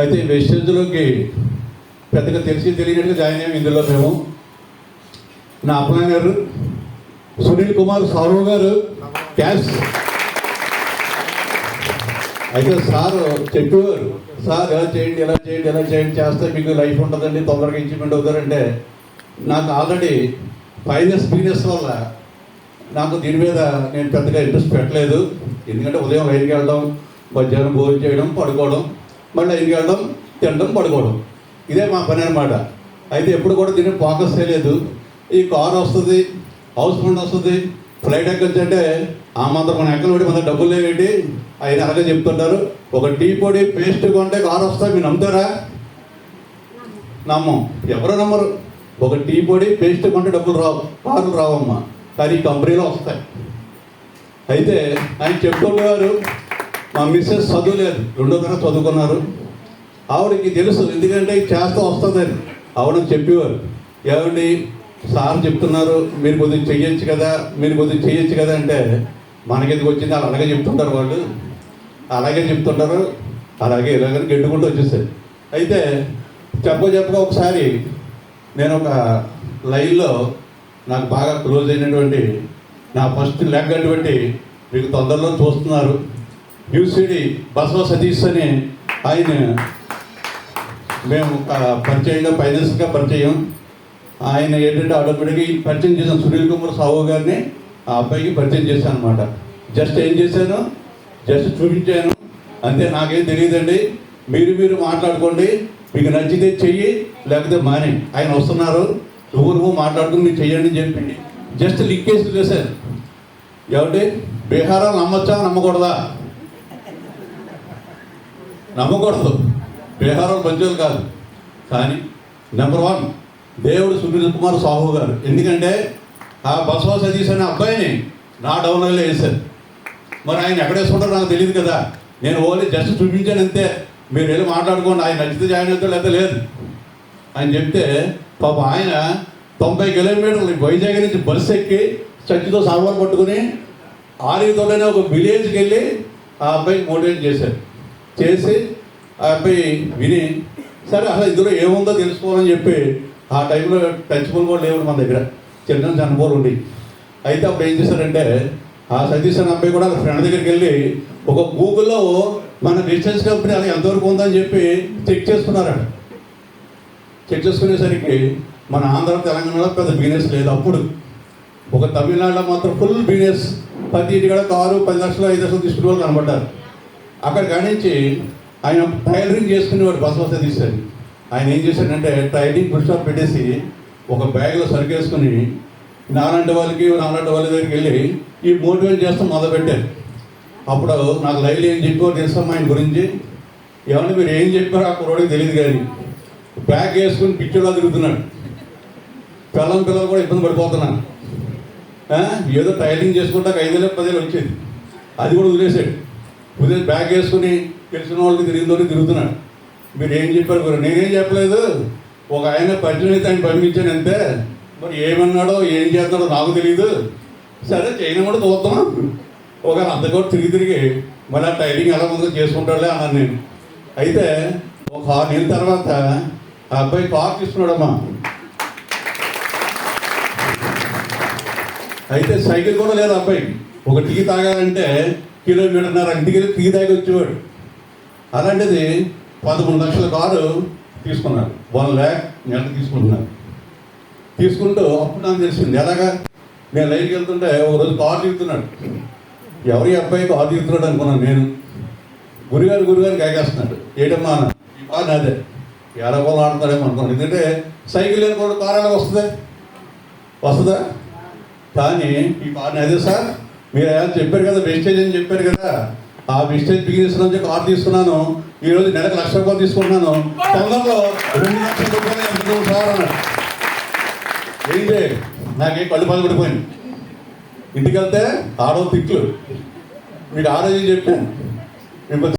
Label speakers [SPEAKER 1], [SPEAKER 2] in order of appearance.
[SPEAKER 1] అయితే ఈ వెస్టేజ్లోకి పెద్దగా తెలిసి తెలియనట్టుగా జాయిన్ అయ్యాము ఇందులో మేము. నా అప్లైన్ గారు సునీల్ కుమార్ సారు గారు క్యాష్. అయితే సార్ చెప్పేవారు సార్ ఎలా చేయండి ఎలా చేయండి ఎలా చేయండి చేస్తే మీకు లైఫ్ ఉంటుందండి తొందరగా ఇంప్లిమెంట్ అవుతారంటే. నాకు ఆల్రెడీ ఫైనాన్స్ బిజినెస్ వల్ల నాకు దీని మీద నేను పెద్దగా ఇంట్రెస్ట్ పెట్టలేదు. ఎందుకంటే ఉదయం ఐదుకి వెళ్ళడం మధ్యాహ్నం భోజనం చేయడం పడుకోవడం. మళ్ళీ ఇంటికి వెళ్ళడం తినడం పడుకోవడం. ఇదే మా పని అనమాట అయితే ఎప్పుడు కూడా దీన్ని ఫోకస్ చేయలేదు. ఈ కారు వస్తుంది హౌస్ ఫండ్ వస్తుంది ఫ్లైట్ ఎక్కొచ్చు అంటే ఆ మాత్రం మన ఎక్కడ పెట్టి మన డబ్బులు లేవేంటి? ఆయన అలాగే చెప్తుంటారు. ఒక టీ పొడి పేస్ట్ కొంటే కారు వస్తాయి మీరు నమ్ముతారా? నమ్మం. ఎవరు నమ్మరు. ఒక టీ పొడి పేస్ట్ కొంటే డబ్బులు రావు కారు రావమ్మా. కానీ కంపెనీలో వస్తాయి. అయితే ఆయన చెప్పుకునేవారు మా మిస్సెస్ చదువులేదు. రెండో తరగతి చదువుకున్నారు. ఆవిడకి తెలుసు ఎందుకంటే ఇది చేస్తూ వస్తుందని. ఆవిడ చెప్పేవారు. ఏమండి సార్ చెప్తున్నారు మీరు కొద్దిగా చెయ్యొచ్చు కదా మీరు కొద్దిగా చెయ్యొచ్చు కదా అంటే మనకెందుకు వచ్చింది? అలా అలాగే చెప్తుంటారు వాళ్ళు. అలాగే చెప్తుంటారు. అలాగే ఇలాగని గెట్టుకుంటూ వచ్చేసారు. అయితే చెప్ప చెప్పగా ఒకసారి నేను ఒక లైన్లో నాకు బాగా క్లోజ్ అయినటువంటి నా ఫస్ట్ లెగ్ అటువంటి మీకు తొందరలో చూస్తున్నారు. యూసీడి బసవ సతీష్ అని ఆయన మేము పరిచయంగా ఫైనాన్స్గా పరిచయం. ఆయన ఏంటంటే ఆటోమేటిక్గా పరిచయం చేశాను సునీల్ కుమార్ సాహు గారిని ఆ అబ్బాయికి పరిచయం చేశాను అనమాట జస్ట్ ఏం చేశాను? జస్ట్ చూపించాను. అంతే నాకేం తెలియదండి. మీరు మీరు మాట్లాడుకోండి. మీకు నచ్చితే చెయ్యి లేకపోతే మానే. ఆయన వస్తున్నారు. నువ్వు నువ్వు మాట్లాడుకుని మీరు చెయ్యండి అని చెప్పి జస్ట్ లింక్ చేశారు ఎవరి ఏమంటే బీహారం నమ్మకూడదా? నమ్మకూడదు. బీహార్ మంచోళ్ళు కాదు. కానీ నెంబర్ వన్ దేవుడు సునీల్ కుమార్ సాహు గారు. ఎందుకంటే ఆ బసవ సతీష్ అనే అబ్బాయిని నా డౌన్లో వేశారు. మరి ఆయన ఎక్కడేసుకుంటారో నాకు తెలియదు కదా. నేను ఓన్లీ జస్ట్ చూపించాను అంతే. మీరు వెళ్ళి మాట్లాడుకోండి. ఆయన నచ్చితే జాయిన్ అవుతాడు లేదా లేదు. అని చెప్తే పాప ఆయన తొంభై కిలోమీటర్లు వైజాగ్ నుంచి బస్సు ఎక్కి చచ్చితో సామాన్ పట్టుకుని ఆరుగుతోనే ఒక విలేజ్కి వెళ్ళి ఆ అబ్బాయికి మోటివేట్ చేశారు. చేసి ఆ అబ్బాయి విని సరే అసలు ఇందులో ఏముందో తెలుసుకోవాలని చెప్పి ఆ టైంలో టచ్ కూడా లేవు మన దగ్గర. చిన్న చనిపోలు ఉండి అయితే అప్పుడు ఏం చేశారంటే ఆ సతీష్ అనే అబ్బాయి కూడా ఫ్రెండ్ దగ్గరికి వెళ్ళి ఒక గూగుల్లో మన డిస్టెన్స్ కంపెనీ అది ఎంతవరకు ఉందని చెప్పి చెక్ చేసుకున్నారట. చెక్ చేసుకునేసరికి మన ఆంధ్ర తెలంగాణలో పెద్ద బిజినెస్ లేదు అప్పుడు. ఒక తమిళనాడులో మాత్రం ఫుల్ బిజినెస్. ప్రతి ఇంటి కూడా కారు పది లక్షలు ఐదు లక్షలు తీసుకునే వాళ్ళు కనబడ్డారు. అక్కడ కానించి ఆయన టైలరింగ్ చేసుకునేవాడు బస్ బస్ తీశారు ఆయన ఏం చేశాడంటే టైలరింగ్ ఫుల్ స్టాప్ పెట్టేసి ఒక బ్యాగ్లో సరికేసుకుని నాలాంటి వాళ్ళకి నాలాంటి వాళ్ళ దగ్గరికి వెళ్ళి ఈ మోటివేట్ చేస్తాం మొదలుపెట్టారు. అప్పుడు నాకు లైవ్లో ఏం చెప్పో తెలుసమ్మా ఆయన గురించి? ఏమన్నా మీరు ఏం చెప్పారో ఆ కుర్రోడికి తెలియదు కానీ బ్యాగ్ వేసుకుని పిచ్చోలా తిరుగుతున్నాడు. పిల్లం పిల్లలు కూడా ఇబ్బంది పడిపోతున్నాను ఏదో టైలింగ్ చేసుకుంటా ఐదేళ్ళు పదేళ్ళు వచ్చేది. అది కూడా వదిలేసాడు ఉదయం బ్యాగ్ వేసుకుని తెలిసిన వాళ్ళకి తిరిగిందో తిరుగుతున్నాడు. మీరు ఏం చెప్పారు గురు నేనేం చెప్పలేదు. ఒక ఆయన పరిచయం ఆయన పంపించాను అంతే. మరి ఏమన్నాడో ఏం చేస్తాడో నాకు తెలియదు సరే చైనా కూడా చూద్దాం. ఒక అంత కూడా తిరిగి తిరిగి మళ్ళీ ఆ టైలింగ్ ఎలా ముందుకు చేసుకుంటాడులే అన్నాను నేను. అయితే ఒక ఆరు నెలల తర్వాత ఆ అబ్బాయి కార్ తీసుకున్నాడమ్మా. అయితే సైకిల్ కూడా లేదు అబ్బాయి. ఒక టీ తాగాలంటే కిలోమీటర్న్నర ఇంటికి వెళ్ళి టీ తాగి వచ్చేవాడు. అలాంటిది పదమూడు లక్షల కారు తీసుకున్నారు. వన్ ల్యాక్ నెల తీసుకుంటున్నారు. తీసుకుంటూ అప్పుడు నాకు తెలిసింది ఎలాగా? నేను లైన్కి వెళ్తుంటే ఒక రోజు కారు తీరుతున్నాడు ఎవరి అబ్బాయి కారు తీరుతున్నాడు అనుకున్నాను నేను. గురుగారు గురుగారు కాకేస్తున్నాడు ఏటమ్మా ఈ కారు నాదే. ఎడగోలు ఆడతాడేమో అనుకున్నాను. ఎందుకంటే సైకిల్ లేని కూడా కారు ఎలా వస్తుంది? వస్తుందా? కానీ ఈ కార్ అదే సార్. మీరు ఏమైనా చెప్పారు కదా వెస్టేజ్ అని చెప్పారు కదా ఆ వెస్టేజ్ బిజినెస్ నుంచి కార్ తీసుకున్నాను ఈ రోజు నెలకు లక్ష రూపాయలు తీసుకుంటున్నాను. తొందరలో రెండు లక్షల రూపాయలు ఎంచుకోండి సార్ అన్నాడు. ఏం నాకేం కళ్ళు పాలు పడిపోయింది ఇంటికి వెళ్తే ఆడో తిట్లు. మీకు ఆరోజు చెప్పాను.